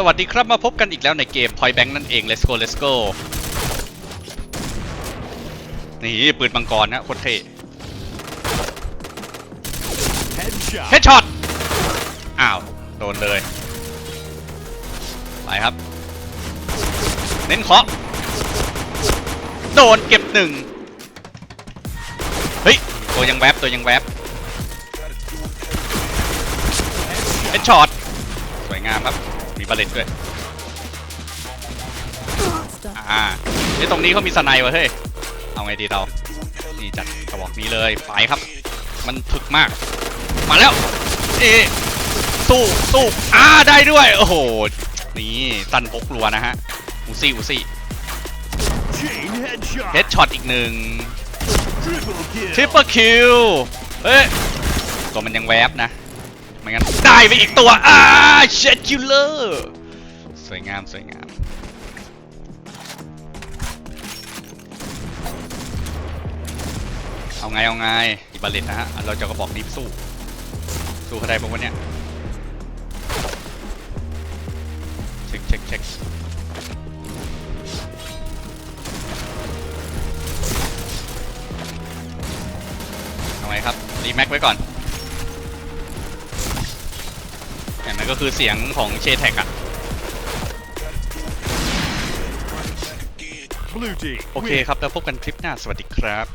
สวัสดีครับมาพบกันอีกแล้วในเกม Point Bank นั่นเอง Let's go Let's go นี่ปืนมังกรนะโคตรเท่ Headshot. เฮดช็อต อ้าว โดนเลย ไปครับ เน้นเคาะโดนเก็บหนึ่ง เฮ้ย ตัวยังแวบตัวยังแวบเฮดช็อต สวยงามครับ มีบาเลตด้วยอ่าเฮ้ยตรงนี้เขามีสไนวะเฮ้ย เอาไงดีเรา นี่จัดกระบอกนี้เลยไปครับ มันถึกมาก มาแล้วเอะสู้สู้อ่าได้ด้วย โอ้โห นี่ตันพกรัวนะฮะอูซี่อูซี่เฮดช็อตอีกหนึ่งทริปเปิลคิวเฮ้ยตัวมันยังแวบนะ ไม่งั้นได้ไปอีกตัวอ่าเชดคิลเลอร์สวยงามสวยงามเอาไงเอาไงอีบาเลตนะฮะเราจะกระบอกนี้สู้ สู้เขาได้ปะวันเนี้ยเช็คเช็คเช็คเอาไงครับรีแม็กไว้ก่อน อย่างนั้นก็คือเสียงของเชแท็กอะ Blue team. โอเคครับ แล้วพบกันคลิปหน้า สวัสดีครับ